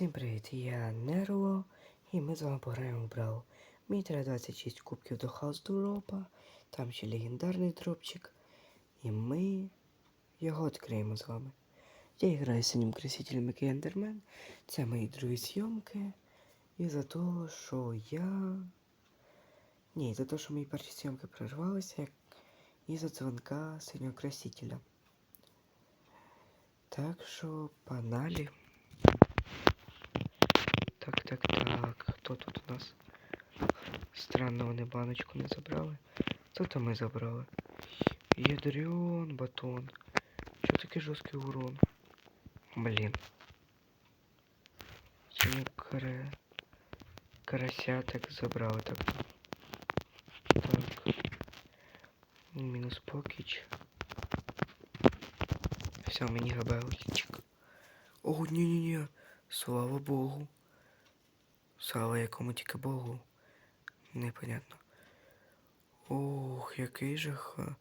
Всім привіт, я Нерло, і ми з вами пограємо в Браво. Мені треба 26 кубків до Хаус Дропа, там ще легендарний дропчик, і ми його відкриємо з вами. Я граю синім красителем, який Ендермен. Це мої другі зйомки. І за того, що я. Ні, за те, що мої перші зйомки прервалися, і за дзвонка синього красителя. Так що, погнали. Так, так, так. Хто тут у нас? Странно, вони баночку не забрали. Тут ми забрали. Ядрен батон. Чого такий жорсткий урон? Блін. Чому каре... карася так забрали так? Так. Мінус покіч. Все, мені габелчик. О, ні-ні-ні. Слава Богу. Слава якому тільки Богу. Непонятно. Ох, який же ха.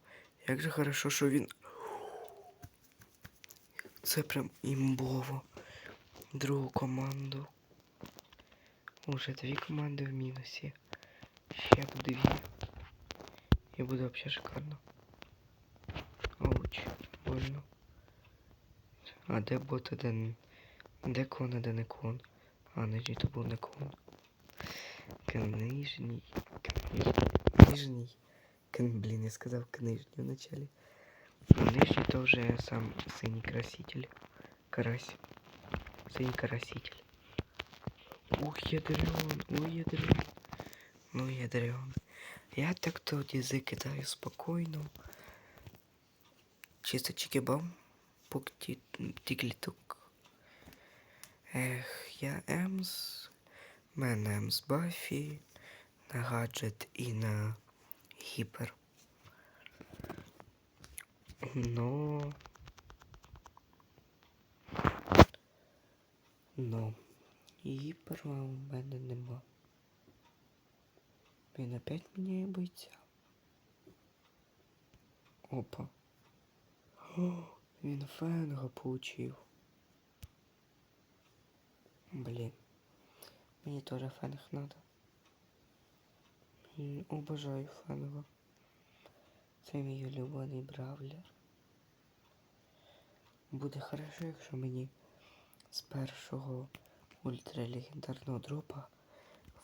Як же хорошо, що він. Це прям імбово. Другу команду. Уже дві команди в мінусі. Ще б дві. І буде взагалі шикарно. Ауч, больно. А де бот, а де... Де клон, а де не клон? А, нижній то був не клон. Книжній. Книж... Нижній. Кн... Блін, я сказав книжній вначалі. А нижній то вже сам синій краситель. Карась. Синій краситель. Ух, ядрен, ой, ядрен. Ну, ядрен. Я так тут язик кидаю спокійно. Чисто чикибам. Пук тіклітук. Ех, я Емс. Мене Емс Баффі. На гаджет і на гіпер. Ну. Ну. Гіпер у мене нема. Він опять міняє бойця. Опа. О, він фенга получив. Блін. Мені теж фенг надо. Обожаю фенга. Це мій улюблений бравлер. Буде хорошо, якщо мені з першого ультралегендарного дропа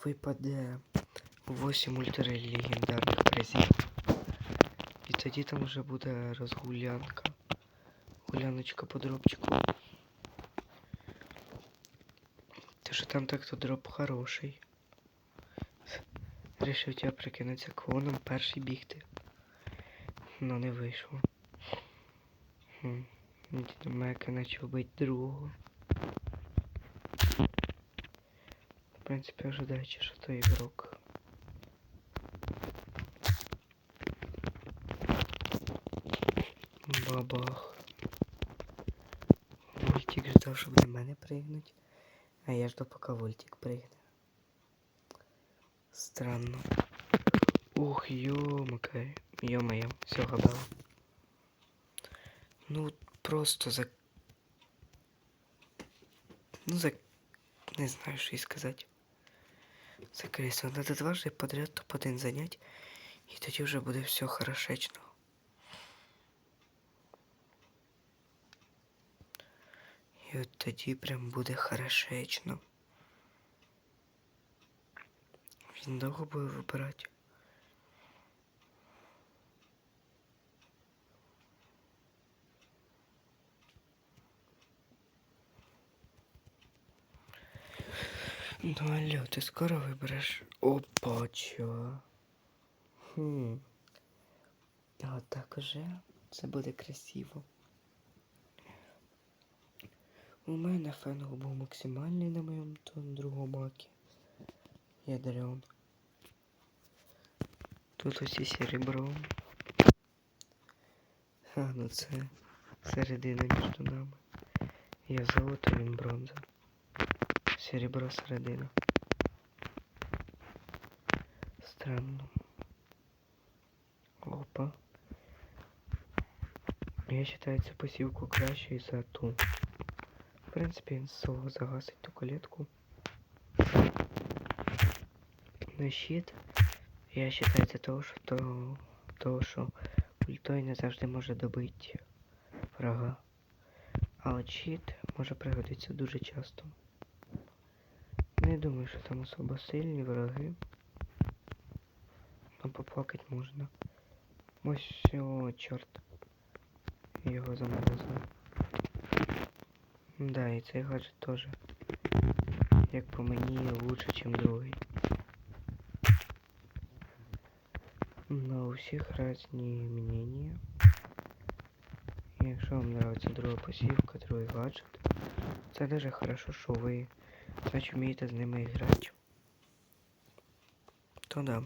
випаде 8 ультралегендарних призів. І тоді там вже буде розгулянка. Гуляночка по дропчику. Те, що там так-то дроп хороший. Рішив тебе прикинутися клоном перший бігти. Ну не вийшло. Хм. Мека почав бити другого. В принципі, ожидаючи, що то ігрок. Бабах. Вольтик ждав, щоб до мене пригнуть. А я жду, поки Вольтик пригне. Странно. Ух, ё-макай. Ё-моё, все гадало. Ну, просто за... Ну, за... Не знаю, що і сказати. За крісло. Надо дважды подряд топ-1 занять. І тоді вже буде все хорошечно. І от тоді прям буде хорошечно. Він довго буде вибирати. Ну алло, ти скоро вибереш? Опа, чо? Хм. А так уже це буде красиво. У мене фенгу був максимальний на моєму другому макі. Ядрен. Тут усі серебро. А, ну це середина між нами. Я золото, він бронза. Серебро середина. Странно. Опа. Я считаю цю посівку кращою за ту. Принципі, він з свого загасить ту колетку. На щит. Я вважаю, це того, що то, того, що ультой не завжди може добити врага. Але щит може пригодитися дуже часто. Не думаю, що там особо сильні враги. Там поплакати можна. Ось, о, чорт. Його заморозили. Да, і цей гаджет теж. Як по мені лучше, ніж другий. Но у всіх різні мнення. І Якщо вам нравится друга пасівка, другий гаджет, це дуже хорошо, що ви значить вмієте з ними грати. То да.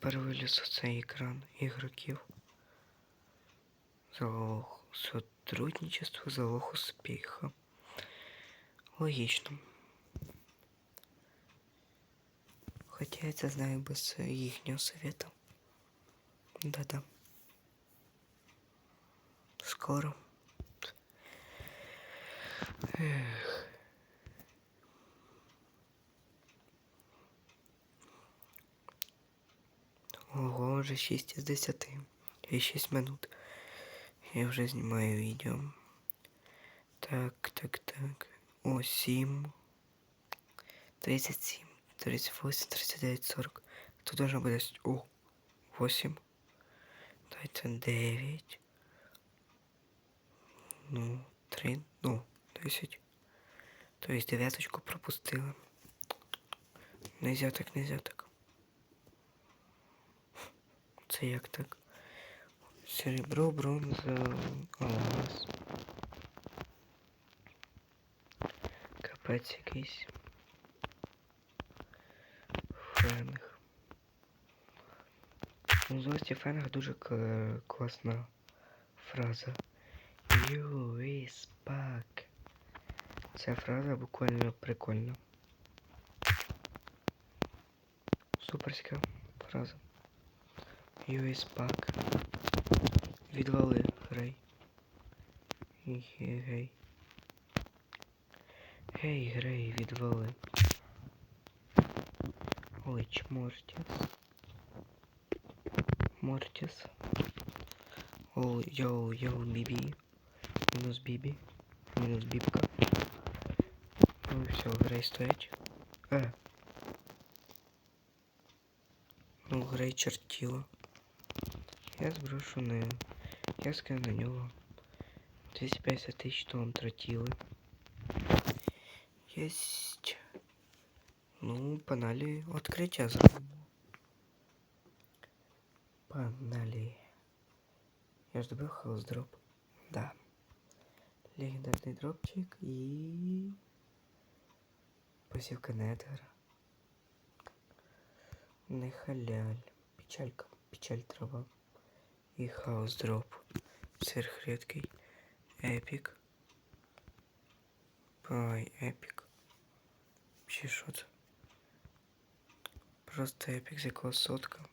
тепер виліз оцей екран ігроків. Залог сотрудничество, залог успіха. Логічно. Хотя я це знаю без е, їхнього совета. Да-да. Скоро. Ех. Ого, вже 6 із 10. І 6 минут. Я вже знімаю відео. Так, так, так. О, 7. 37, 38, 39, 40. Тут должно буде... О, 8. Дайте 9. Ну, 3, ну, 10. То есть дев'яточку пропустила. Нельзя так, нельзя так. Це як так? Серебро, бронза, алмаз. Капець якийсь. Фенг. У злості Фенга дуже класна фраза. You is back. Ця фраза буквально прикольна. Суперська фраза. Back. Відвали, Грей. Гей. Гей, Грей, відвали. Ой, Мортіс. Мортіс. Оу, йоу, йоу, бібі. Мінус бібі. Мінус бібка. Ну і все, Грей стоять. Е. Ну, Грей чертіло. Я зброшу не. Я скину на нього. 250 тисяч тонн тротіли. Єсть. Ну, паналі відкриття зробимо. Паналі. Я ж добив хаус дроп. Да. Легендарний дропчик і... Посівка Недгара. Не халяль. Печалька. Печаль трава. І хаус дроп. Сверхредкий. Епік. Ай, епік. Чи що це? Просто епік з якого сотка.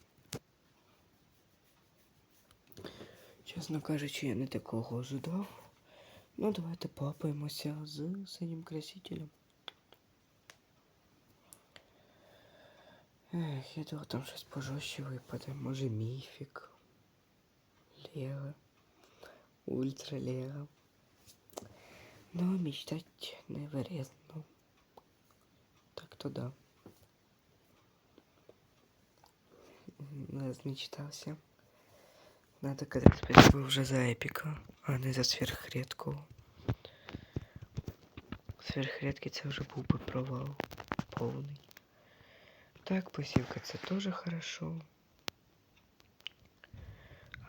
Чесно кажучи, я не такого ожидав. Ну, давайте попаємося з синім красителем. Ех, я думав, там щось пожорстче випаде. Може міфік. Лего. Ультра Лего. Но мечтать не вредно. Так то да. Размечтался. Надо когда спасибо уже за эпика, а не за сверхредкого. Сверхредкий це вже був би провал повний. Так, посівка це теж хорошо.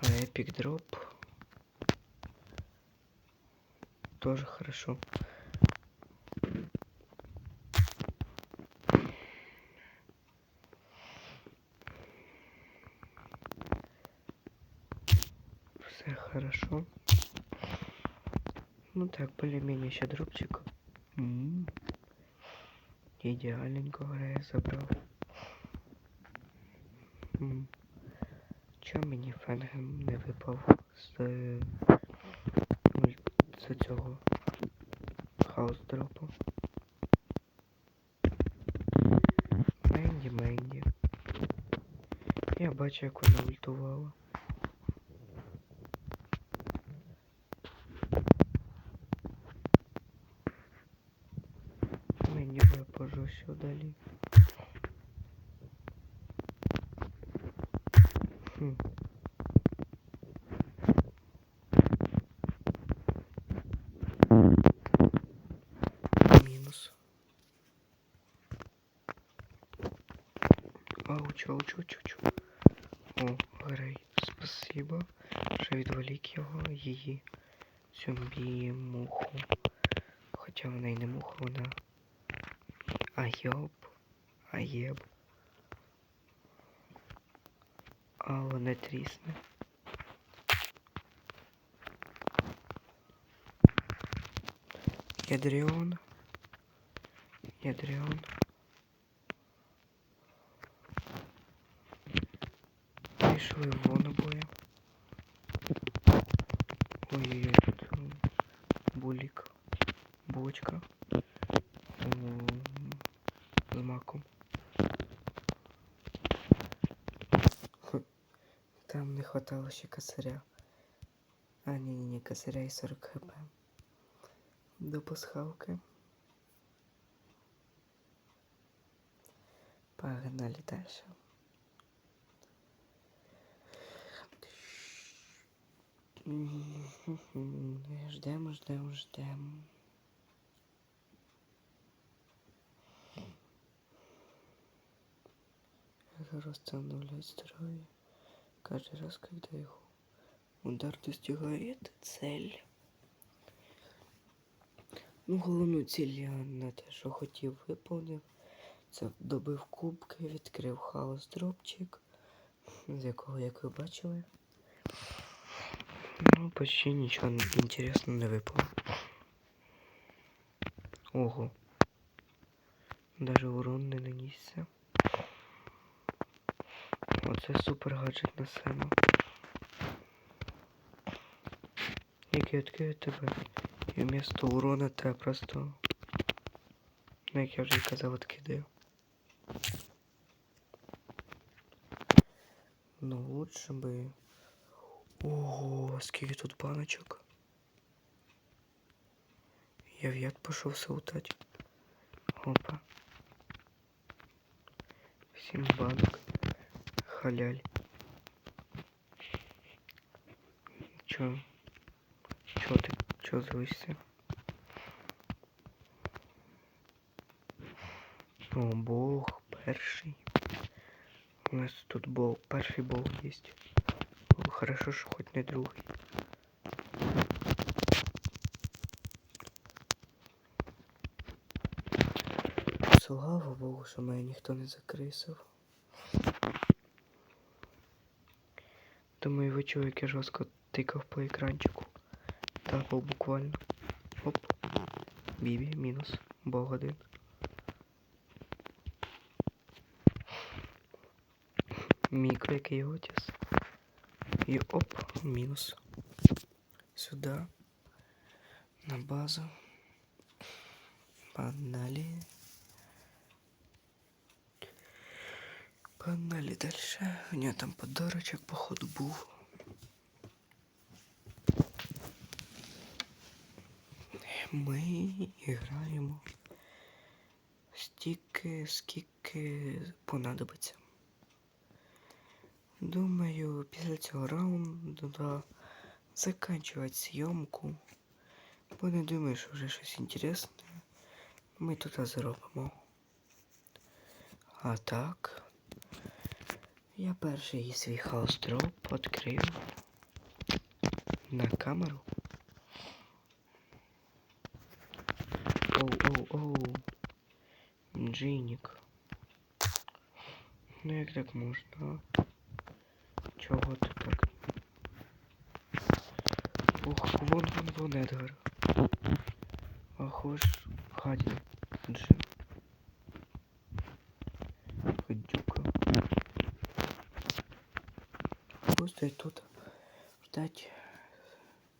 Эпик дроп тоже хорошо. Все хорошо. Ну так, более-менее еще дропчик. М. Идеальненько я забрал. М. Чё мені фенгем не випав з, е, з цього хаус дропу. Менді, Менді. Я бачу, як вона ультувала. Мені випажу сюди. Хм. Мінус. Ауч, ауч, ауч, ауч. О, Грей, спасибо, що відволік його, її, цю муху. Хоча вона й не муха, вона айоб, аєб. А вона трісне. Ядріон. Ядріон. Пішли вон обоє. Ой-ой-ой, тут булік. Булочка. М, З маком. Хм, Там не хватало ще косаря. А, ні, ні, ні, косаря і 40 хп. До пасхалки. Погнали дальше. Ждемо, ждемо, ждемо. Восстанавливать здоровье каждый раз, когда его удар достигает цель. Ну, головну ціль я на те, що хотів, виповнив. Це добив кубки, відкрив хаос дропчик, з якого, як ви бачили. Ну, почти нічого інтересного не випало. Ого. Даже урон не нанісся. Оце супер гаджет на себе. Як я відкрию тебе. І вместо урона треба просто. Ну, як я вже казав, відкидаю. Ну, лучше би. Ого, скільки тут баночок. Я в яд пішов саутать. Опа. Сім банок Халяль. Чё? Чё ты? Чё злишься? О, Бог перший. У нас тут Бог, перший Бог есть. О, хорошо, що хоч не другий. Слава Богу, що мене ніхто не закрисив. Думаю, ви чули, я жорстко тикав по екранчику. Тапав буквально. Оп. Бібі, мінус. Бог один. Мікро, який отіс. І оп, мінус. Сюди. На базу. Погнали. Погнали дальше. Нього там подарочок, походу, був. Ми граємо стільки, скільки понадобиться. Думаю, після цього раунду да, заканчувати зйомку. Бо не думаю, що вже щось інтересне. Ми тут зробимо. А так. Я перший свій хаус дроп відкрив на камеру. Оу, оу, оу. Джинік. Ну як так можна? Чого ти так? Ох, вон, вон, вон, Едгар. Ах, гадін. Джин. стоит тут, ждать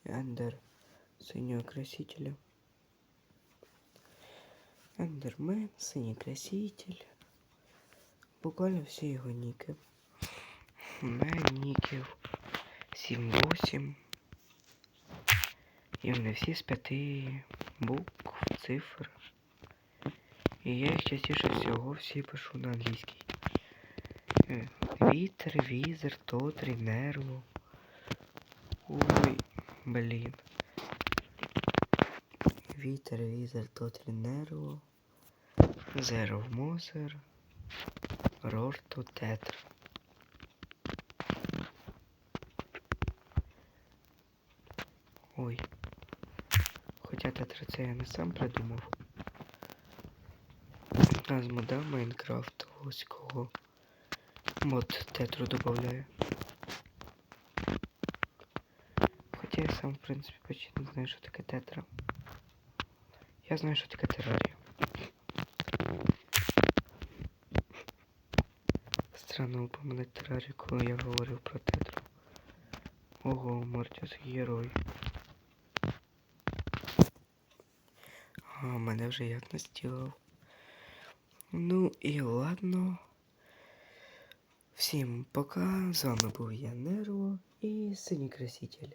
Эндер синего красителя. Эндермен, синий краситель. Буквально все его ники. Меніків 7-8. І вони всі з п'яти букв, цифр. І я их чаще всего все пишу на английский э, Вітер, візер, тотрі, нерво. Ой, блін. Вітер, візер, тотрі, нерво. Зеро мозер. Рорту, тетр. Ой. Хоча тетр це я не сам придумав. А Майнкрафт ось кого. Мод тетру додає. Хоча я сам, в принципі, почти не знаю, що таке тетра. Я знаю, що таке терарія. Странно упоминати терарію, коли я говорив про тетру. Ого, Мортіс герой. А, мене вже як настілив. Ну і ладно. Всім пока. З вами був я Нерво і Синій Краситель.